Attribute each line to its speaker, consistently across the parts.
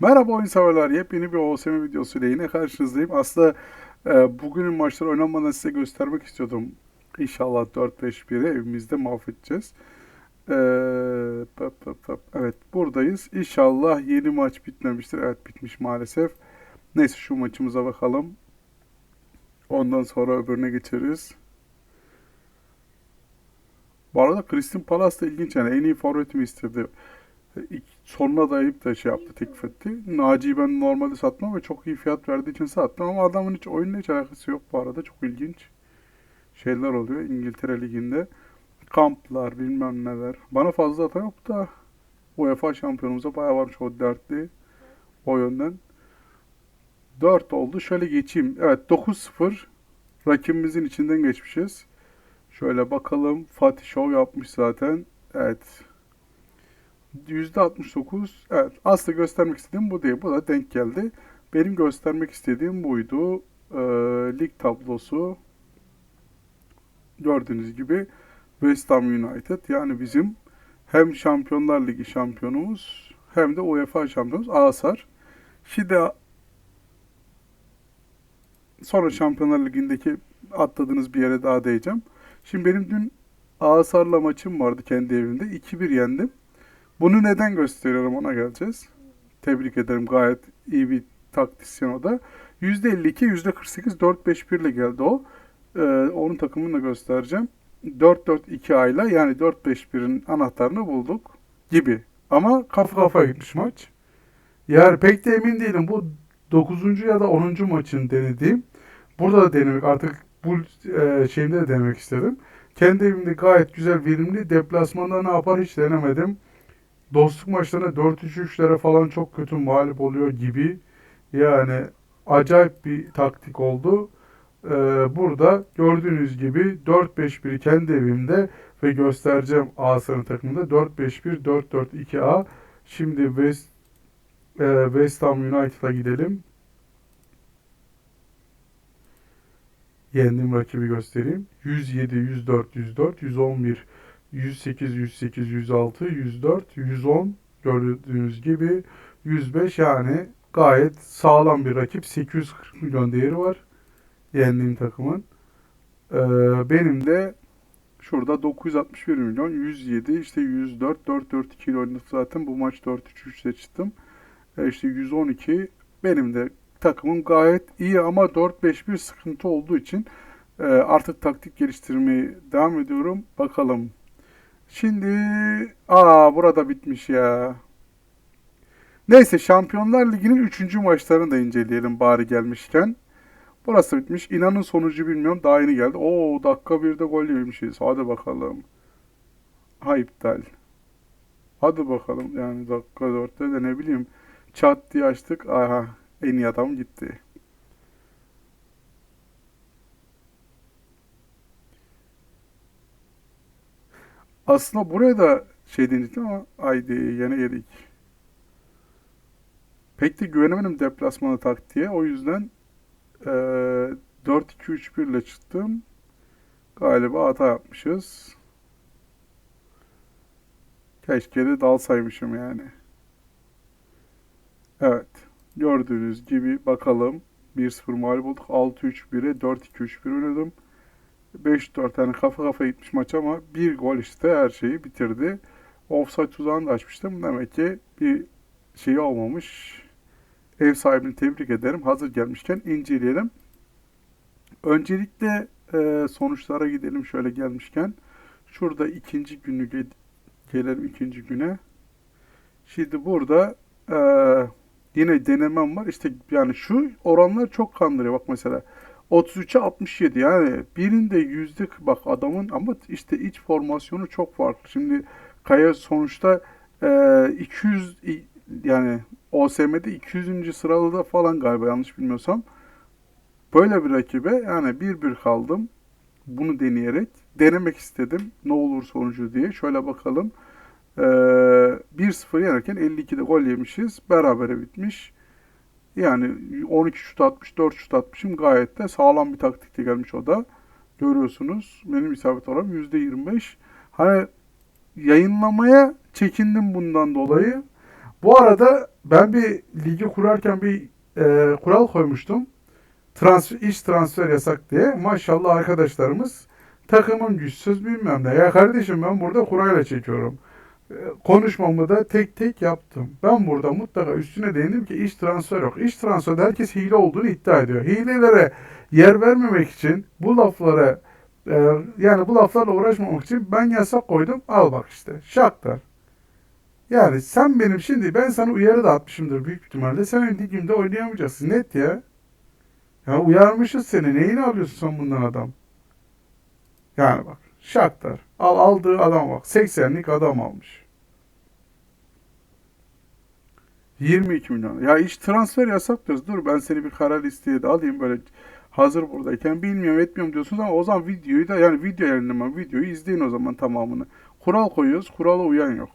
Speaker 1: Merhaba oyun severler. Yepyeni bir OSM videosuyla yine karşınızdayım. Aslında e, bugünün maçları oynanmadan size göstermek istiyordum. İnşallah 4-5-1'i evimizde mahvedeceğiz. E, pöp, pöp, pöp. Evet buradayız. İnşallah yeni maç bitmemiştir. Evet bitmiş maalesef. Neyse şu maçımıza bakalım. Ondan sonra öbürüne geçeriz. Bu arada Kristin Palace da ilginç yani en iyi forvetimi istedi. Sonuna dayayıp da şey yaptı, teklif etti. Naci'yi ben normalde satmam ve çok iyi fiyat verdiği için sattım ama adamın hiç oyunla hiç alakası yok bu arada. Çok ilginç şeyler oluyor İngiltere Ligi'nde. Kamplar bilmem neler. Bana fazla hata yok da UEFA şampiyonumuza bayağı varmış o dertli o yönden. 4 oldu. Şöyle geçeyim. Evet 9-0 rakibimizin içinden geçmişiz. Şöyle bakalım. Fatih Show yapmış zaten. Evet. %69. Evet. Aslında göstermek istediğim bu değil. Bu da denk geldi. Benim göstermek istediğim buydu. Ee, lig tablosu. Gördüğünüz gibi West Ham United yani bizim hem Şampiyonlar Ligi şampiyonumuz hem de UEFA şampiyonumuz Asar. Şimdi sonra Şampiyonlar Ligi'ndeki atladığınız bir yere daha değeceğim. Şimdi benim dün Asar'la maçım vardı kendi evimde. 2-1 yendim. Bunu neden gösteriyorum ona geleceğiz. Tebrik ederim gayet iyi bir taktisyen o da. %52, %48, 4-5-1 ile geldi o. Ee, onun takımını da göstereceğim. 4-4-2 ayla yani 4-5-1'in anahtarını bulduk gibi. Ama kafa kafaya gitmiş maç. Yani pek de emin değilim. Bu 9. ya da 10. maçın denediğim. Burada da denemek artık bu e, şeyimde de denemek istedim. Kendi evimde gayet güzel verimli. Deplasmanda ne yapar hiç denemedim. Dostluk maçlarına 4-3-3'lere falan çok kötü mağlup oluyor gibi. Yani acayip bir taktik oldu. Ee, burada gördüğünüz gibi 4-5-1'i kendi evimde ve göstereceğim A'sının takımında 4-5-1, 4-4-2A. Şimdi West, e, West Ham United'a gidelim. Yendiğim rakibi göstereyim. 107, 104, 104, 111, 108, 108, 106, 104, 110 gördüğünüz gibi 105 yani gayet sağlam bir rakip. 840 milyon değeri var yendiğim takımın. Ee, benim de şurada 961 milyon 107 işte 104 4-4-2 ile oynadık zaten bu maç 4-3-3 seçtim. Ee, işte 112 benim de takımım gayet iyi ama 4-5-1 sıkıntı olduğu için e, artık taktik geliştirmeye devam ediyorum. Bakalım. Şimdi aa burada bitmiş ya. Neyse Şampiyonlar Ligi'nin 3. maçlarını da inceleyelim bari gelmişken. Burası bitmiş. İnanın sonucu bilmiyorum. Daha yeni geldi. Oo dakika 1'de gol yemişiz. Hadi bakalım. Ha iptal. Hadi bakalım. Yani dakika 4'te de ne bileyim. Çat diye açtık. Aha en iyi adam gitti. Aslında buraya da şey deneyecektim ama haydi yine yedik. Pek de güvenemedim deplasmanı taktiğe. O yüzden eee 4-2-3-1 ile çıktım. Galiba hata yapmışız. Keşke de dalsaymışım yani. Evet. Gördüğünüz gibi bakalım. 1-0 mağlup olduk. 6-3-1'e 4-2-3-1 oynadım. 5-4 tane kafa kafa gitmiş maç ama bir gol işte her şeyi bitirdi. Offside tuzağını da açmıştım. Demek ki bir şey olmamış. Ev sahibini tebrik ederim. Hazır gelmişken inceleyelim. Öncelikle e, sonuçlara gidelim şöyle gelmişken. Şurada ikinci günü ge- gelelim ikinci güne. Şimdi burada e, yine denemem var. İşte yani şu oranlar çok kandırıyor. Bak mesela 33'e 67 yani birinde yüzde bak adamın ama işte iç formasyonu çok farklı. Şimdi Kaya sonuçta e, 200 i- yani OSM'de 200. sırada falan galiba yanlış bilmiyorsam. Böyle bir rakibe yani 1-1 kaldım. Bunu deneyerek denemek istedim. Ne olur sonucu diye. Şöyle bakalım. Ee, 1-0 yenerken 52'de gol yemişiz. Berabere bitmiş. Yani 12 şut atmış, 4 şut atmışım. Gayet de sağlam bir taktikte gelmiş o da. Görüyorsunuz. Benim isabet oranım %25. Hani yayınlamaya çekindim bundan dolayı. Bu arada ben bir ligi kurarken bir e, kural koymuştum. Transfer, iş transfer yasak diye. Maşallah arkadaşlarımız takımın güçsüz bilmem ne. Ya kardeşim ben burada kurayla çekiyorum. Konuşmamı da tek tek yaptım. Ben burada mutlaka üstüne değindim ki iş transfer yok. İş transferde herkes hile olduğunu iddia ediyor. Hilelere yer vermemek için bu laflara e, yani bu laflarla uğraşmamak için ben yasak koydum. Al bak işte. Şaktar. Yani sen benim şimdi ben sana uyarı da atmışımdır büyük ihtimalle. Sen benim ligimde oynayamayacaksın. Net ya. Ya uyarmışız seni. Neyini alıyorsun sen bundan adam? Yani bak. Shakhtar. Al aldığı adam bak. 80'lik adam almış. 22 milyon. Ya iş transfer yasak diyoruz. Dur ben seni bir kara listeye de alayım böyle hazır buradayken bilmiyorum etmiyorum diyorsunuz ama o zaman videoyu da yani video yayınlamam videoyu izleyin o zaman tamamını. Kural koyuyoruz. Kurala uyan yok.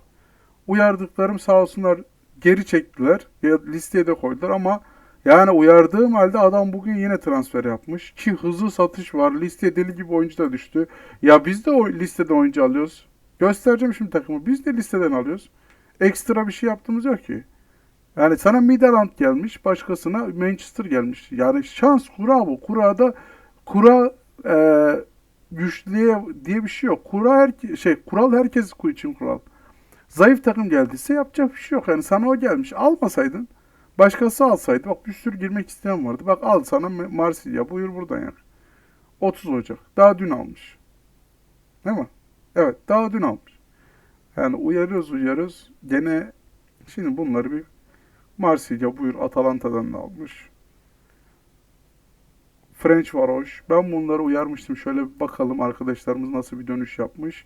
Speaker 1: Uyardıklarım sağ olsunlar geri çektiler. Ya listeye de koydular ama yani uyardığım halde adam bugün yine transfer yapmış. Ki hızlı satış var. Listeye deli gibi oyuncu da düştü. Ya biz de o listede oyuncu alıyoruz. Göstereceğim şimdi takımı. Biz de listeden alıyoruz. Ekstra bir şey yaptığımız yok ki. Yani sana Midland gelmiş, başkasına Manchester gelmiş. Yani şans kura bu. Kurada kura e, güçlüye diye bir şey yok. Kura her şey kural herkes için kural. Zayıf takım geldiyse yapacak bir şey yok. Yani sana o gelmiş. Almasaydın başkası alsaydı. Bak bir sürü girmek isteyen vardı. Bak al sana Marsilya. Buyur buradan yak. 30 Ocak. Daha dün almış. Değil mi? Evet. Daha dün almış. Yani uyarıyoruz uyarıyoruz. Gene şimdi bunları bir Marsilya buyur Atalanta'dan da almış. French varoş. Ben bunları uyarmıştım. Şöyle bir bakalım arkadaşlarımız nasıl bir dönüş yapmış.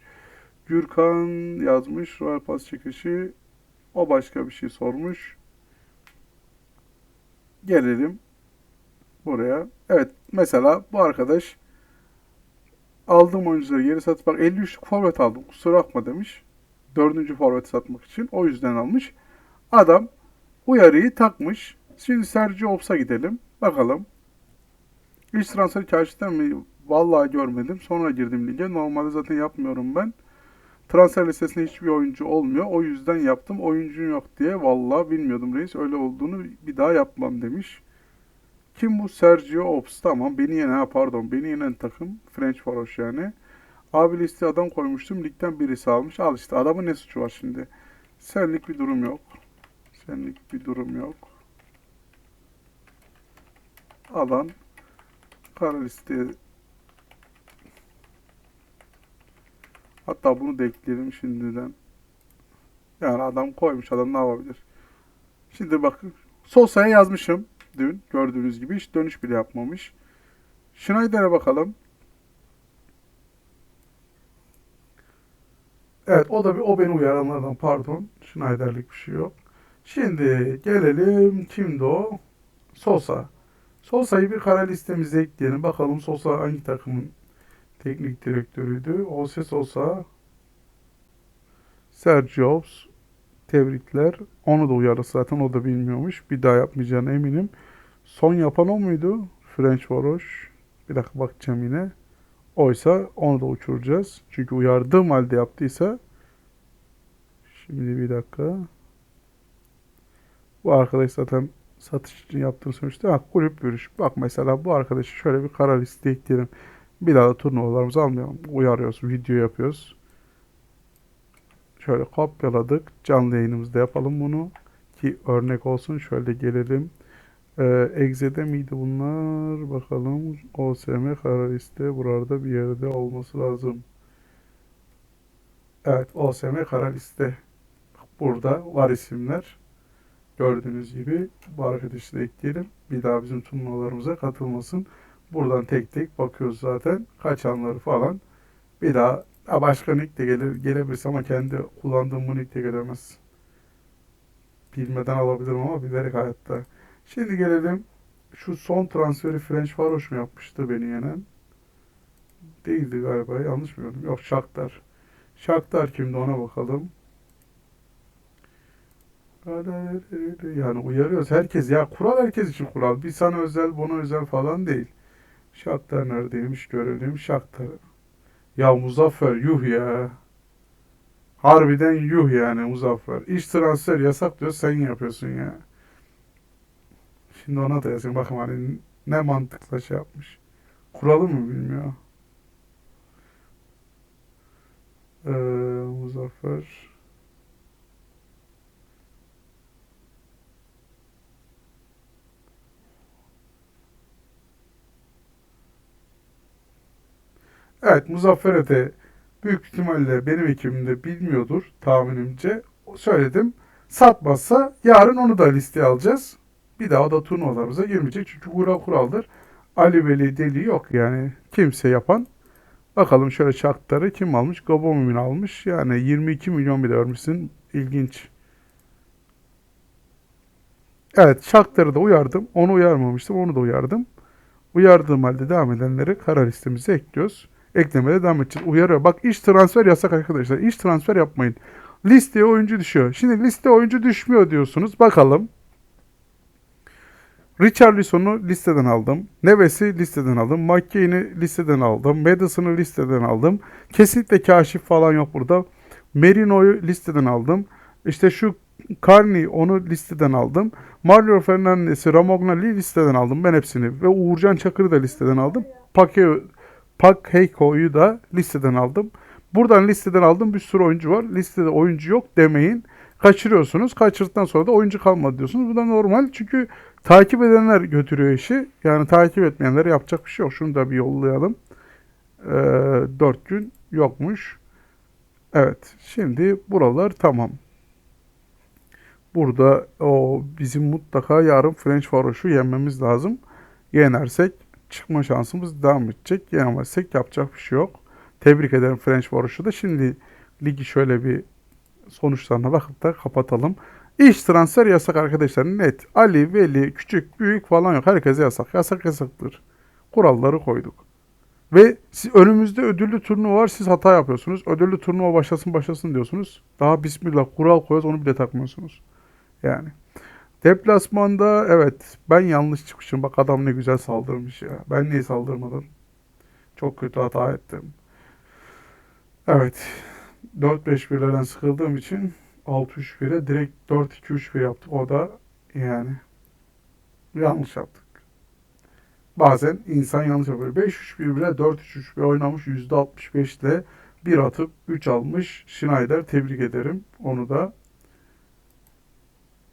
Speaker 1: Gürkan yazmış. Royal Pass çıkışı. O başka bir şey sormuş. Gelelim buraya. Evet mesela bu arkadaş aldığım oyuncuları geri satıp bak 53'lük forvet aldım kusura bakma demiş. Dördüncü forvet satmak için. O yüzden almış. Adam uyarıyı takmış. Şimdi Sergio Ops'a gidelim. Bakalım. İş transferi gerçekten mi? Vallahi görmedim. Sonra girdim lige. Normalde zaten yapmıyorum ben. Transfer listesinde hiçbir oyuncu olmuyor. O yüzden yaptım. Oyuncun yok diye. Vallahi bilmiyordum reis. Öyle olduğunu bir daha yapmam demiş. Kim bu? Sergio Ops. Tamam. Beni yenen, ha pardon. Beni yenen takım. French Faroş yani. Abi liste adam koymuştum. Ligden birisi almış. Al işte. Adamın ne suçu var şimdi? Senlik bir durum yok. Senlik bir durum yok. Alan kara listeye Hatta bunu da ekleyelim şimdiden. Yani adam koymuş. Adam ne yapabilir? Şimdi bakın. Sosa'ya yazmışım. Dün gördüğünüz gibi hiç dönüş bile yapmamış. Schneider'e bakalım. Evet o da bir o beni uyaranlardan pardon. Schneider'lik bir şey yok. Şimdi gelelim kimdi o? Sosa. Sosa'yı bir kara listemize ekleyelim. Bakalım Sosa hangi takımın teknik direktörüydü. Jose Sosa, Sergio Ops, tebrikler. Onu da uyarı zaten o da bilmiyormuş. Bir daha yapmayacağına eminim. Son yapan o muydu? French Varoş. Bir dakika bakacağım yine. Oysa onu da uçuracağız. Çünkü uyardığım halde yaptıysa. Şimdi bir dakika. Bu arkadaş zaten satış için yaptığını söylemişti. Ha, kulüp görüş. Bak mesela bu arkadaşı şöyle bir kara listeye ekleyelim. Bir daha da turnuvalarımızı almayalım. Uyarıyoruz, video yapıyoruz. Şöyle kopyaladık. Canlı yayınımızda yapalım bunu. Ki örnek olsun. Şöyle gelelim. Ee, Exe'de miydi bunlar? Bakalım. OSM kara liste burada bir yerde olması lazım. Evet, OSM kara liste. Burada var isimler. Gördüğünüz gibi bu arkadaşı da ekleyelim. Bir daha bizim turnuvalarımıza katılmasın. Buradan tek tek bakıyoruz zaten. Kaçanları falan. Bir daha ha başka nick de gelir, gelebiliriz ama kendi kullandığım bu nick de gelemez. Bilmeden alabilirim ama bilerek hayatta. Şimdi gelelim. Şu son transferi French Faroş mu yapmıştı beni yenen? Değildi galiba. Yanlış mı gördüm? Yok Shakhtar. Shakhtar kimdi ona bakalım. Yani uyarıyoruz. Herkes ya kural herkes için kural. Bir sana özel, buna özel falan değil. Shakhtar neredeymiş görelim. Shakhtar. Ya Muzaffer yuh ya. Harbiden yuh yani Muzaffer. İş transfer yasak diyor sen yapıyorsun ya. Şimdi ona da yazayım bakın hani ne mantıkla şey yapmış. Kuralı mı bilmiyor. Ee, Muzaffer. Evet Muzaffer Ete büyük ihtimalle benim ekibimde bilmiyordur tahminimce. Söyledim. Satmazsa yarın onu da listeye alacağız. Bir daha da turnuvalarımıza girmeyecek. Çünkü kural kuraldır. Ali Veli deli yok yani kimse yapan. Bakalım şöyle çarkları kim almış? Gobomin almış. Yani 22 milyon bile vermişsin. İlginç. Evet çarkları da uyardım. Onu uyarmamıştım. Onu da uyardım. Uyardığım halde devam edenleri karar listemize ekliyoruz. Eklemede devam edeceğiz. Uyarıyor. Bak iş transfer yasak arkadaşlar. İş transfer yapmayın. Listeye oyuncu düşüyor. Şimdi liste oyuncu düşmüyor diyorsunuz. Bakalım. Richarlison'u listeden aldım. Neves'i listeden aldım. McKay'ini listeden aldım. Madison'ı listeden aldım. Kesinlikle kaşif falan yok burada. Merino'yu listeden aldım. İşte şu Carney onu listeden aldım. Mario Fernandez'i, Ramognoli'yi listeden aldım. Ben hepsini. Ve Uğurcan Çakır'ı da listeden aldım. Pakeo, Pak Heiko'yu da listeden aldım. Buradan listeden aldım bir sürü oyuncu var. Listede oyuncu yok demeyin. Kaçırıyorsunuz. Kaçırdıktan sonra da oyuncu kalmadı diyorsunuz. Bu da normal çünkü takip edenler götürüyor işi. Yani takip etmeyenler yapacak bir şey yok. Şunu da bir yollayalım. Ee, 4 gün yokmuş. Evet. Şimdi buralar tamam. Burada o bizim mutlaka yarın French Varoş'u yenmemiz lazım. Yenersek çıkma şansımız devam edecek. Yenemezsek yapacak bir şey yok. Tebrik ederim French Varoş'u da. Şimdi ligi şöyle bir sonuçlarına bakıp da kapatalım. İş transfer yasak arkadaşlar net. Ali, Veli, küçük, büyük falan yok. Herkese yasak. Yasak yasaktır. Kuralları koyduk. Ve siz, önümüzde ödüllü turnuva var. Siz hata yapıyorsunuz. Ödüllü turnuva başlasın başlasın diyorsunuz. Daha bismillah kural koyuyoruz onu bile takmıyorsunuz. Yani. Deplasmanda evet ben yanlış çıkmışım. Bak adam ne güzel saldırmış ya. Ben niye saldırmadım? Çok kötü hata ettim. Evet. 4-5-1'lerden sıkıldığım için 6-3-1'e direkt 4-2-3-1 yaptık. O da yani yanlış yaptık. Bazen insan yanlış yapıyor. 5-3-1 bile 4-3-3-1 oynamış %65 ile 1 atıp 3 almış. Schneider tebrik ederim. Onu da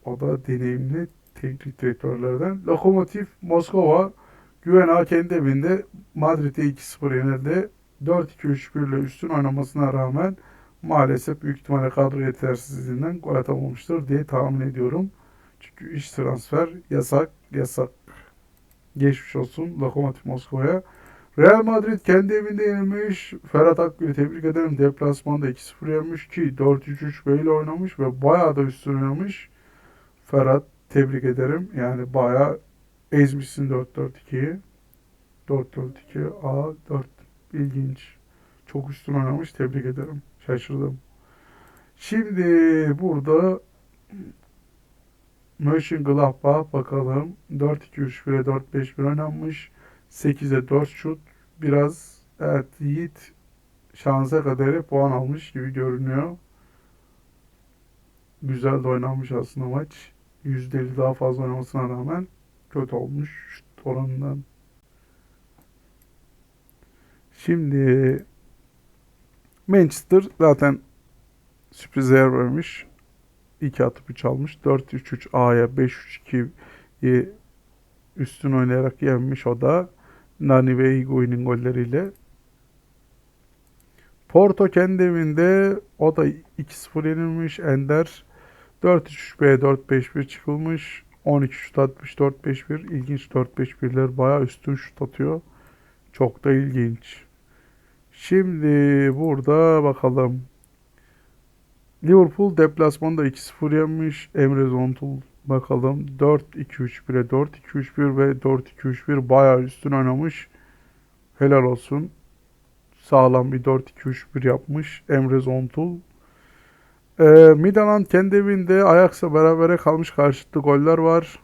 Speaker 1: o da deneyimli teknik direktörlerden. Lokomotiv Moskova Güven kendi evinde Madrid'e 2-0 yenildi. 4-2-3-1 ile üstün oynamasına rağmen maalesef büyük ihtimalle kadro yetersizliğinden gol atamamıştır diye tahmin ediyorum. Çünkü iş transfer yasak, yasak. Geçmiş olsun Lokomotiv Moskova'ya. Real Madrid kendi evinde yenilmiş. Ferhat Akgül'ü tebrik ederim. Deplasmanda 2-0 yenmiş ki 4-3-3 böyle oynamış ve bayağı da üstün oynamış. Ferhat tebrik ederim. Yani bayağı ezmişsin 4-4-2'yi. 4-4-2 A4 ilginç. Çok üstün oynamış. Tebrik ederim. Şaşırdım. Şimdi burada Mönchengladbach bakalım. 4-2-3-1'e 4-5-1 oynanmış. 8'e 4 şut. Biraz evet Yiğit şansa kadar puan almış gibi görünüyor. Güzel de oynanmış aslında maç. %50 daha fazla oynamasına rağmen kötü olmuş şut oranından. Şimdi Manchester zaten sürpriz yer vermiş. 2 atıp 3 almış. 4-3-3 A'ya 5-3-2'yi üstün oynayarak yenmiş o da. Nani ve Higuain'in golleriyle. Porto kendi evinde o da 2-0 yenilmiş. Ender 4-3-3 4-5-1 çıkılmış. 12 şut atmış 4-5-1. İlginç 4-5-1'ler bayağı üstün şut atıyor. Çok da ilginç. Şimdi burada bakalım. Liverpool deplasmanda 2-0 yenmiş. Emre Zontul bakalım. 4-2-3-1'e 4-2-3-1 ve 4-2-3-1 bayağı üstün oynamış. Helal olsun. Sağlam bir 4-2-3-1 yapmış Emre Zontul. Ee, Midland kendi evinde Ajax'la berabere kalmış karşılıklı goller var.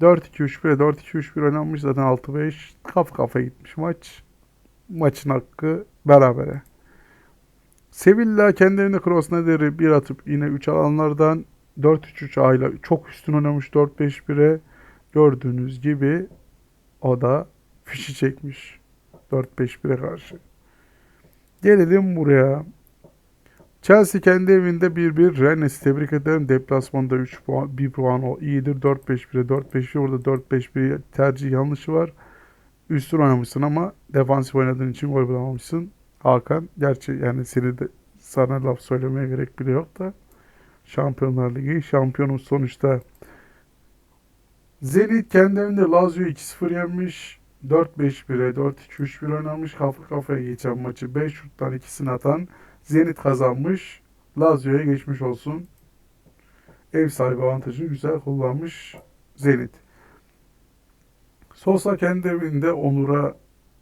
Speaker 1: 4-2-3-1'e 4-2-3-1 oynanmış zaten 6-5 kafa kafa gitmiş maç. Maçın hakkı berabere. Sevilla kendi evinde Krosneder'i bir atıp yine 3 alanlardan 4-3-3 ayla çok üstün oynamış 4-5-1'e. Gördüğünüz gibi o da fişi çekmiş 4-5-1'e karşı. Gelelim buraya. Chelsea kendi evinde 1-1. Rennes tebrik ederim. Deplasmanda 3 puan, 1 puan o iyidir. 4-5-1'e 4-5-1. Orada 4-5-1 tercih yanlışı var. Üstün oynamışsın ama defansif oynadığın için gol bulamamışsın. Hakan gerçi yani seni de sana laf söylemeye gerek bile yok da Şampiyonlar Ligi şampiyonun sonuçta Zenit kendi evinde Lazio 2-0 yenmiş. 4-5-1'e 4-2-3-1 oynamış. Kafa kafaya geçen maçı 5 şuttan ikisini atan Zenit kazanmış. Lazio'ya geçmiş olsun. Ev sahibi avantajını güzel kullanmış Zenit. Sosa kendi evinde Onur'a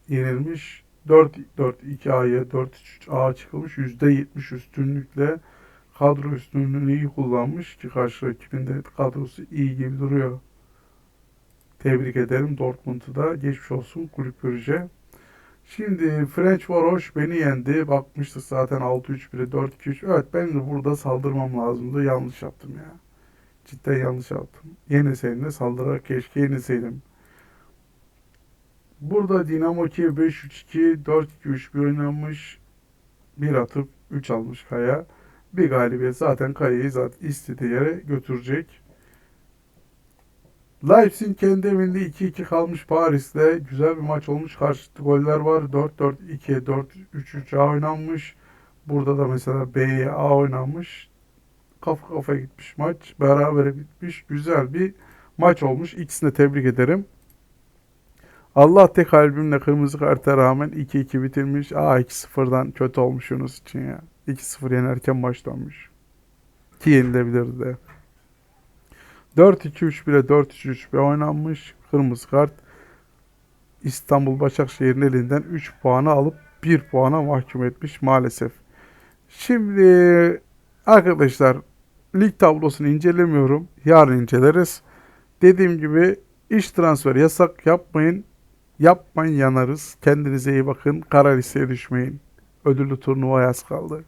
Speaker 1: yenilmiş. 4-4-2A'ya 4-3-A çıkılmış. %70 üstünlükle kadro üstünlüğünü iyi kullanmış ki karşı rakibin de kadrosu iyi gibi duruyor. Tebrik ederim Dortmund'u da. Geçmiş olsun kulüp Brugge. Şimdi French Varoş beni yendi. Bakmıştık zaten 6-3-1'e 4-2-3. Evet ben de burada saldırmam lazımdı. Yanlış yaptım ya. Cidden yanlış yaptım. Yeneseydim de saldırarak keşke yeneseydim. Burada Dinamo Kiev 5-3-2, 4-2-3-1 oynanmış. Bir atıp 3 almış Kaya. Bir galibiyet zaten Kaya'yı zaten istediği yere götürecek. Leipzig kendi evinde 2-2 kalmış Paris'te. Güzel bir maç olmuş. Karşılıklı goller var. 4-4-2'ye 4-3-3 A oynanmış. Burada da mesela B'ye A oynanmış. Kafa kafaya gitmiş maç. Berabere bitmiş. Güzel bir maç olmuş. İkisini de tebrik ederim. Allah tek kalbimle kırmızı karta rağmen 2-2 bitirmiş. Aa 2-0'dan kötü olmuş Yunus için ya. 2-0 yenerken maç dönmüş. Ki yenilebilirdi de. 4-2-3-1'e 4-3-3-1 oynanmış. Kırmızı kart. İstanbul Başakşehir'in elinden 3 puanı alıp 1 puana mahkum etmiş maalesef. Şimdi arkadaşlar lig tablosunu incelemiyorum. Yarın inceleriz. Dediğim gibi iş transferi yasak yapmayın. Yapmayın yanarız. Kendinize iyi bakın. Kara listeye düşmeyin. Ödüllü turnuva yaz kaldı.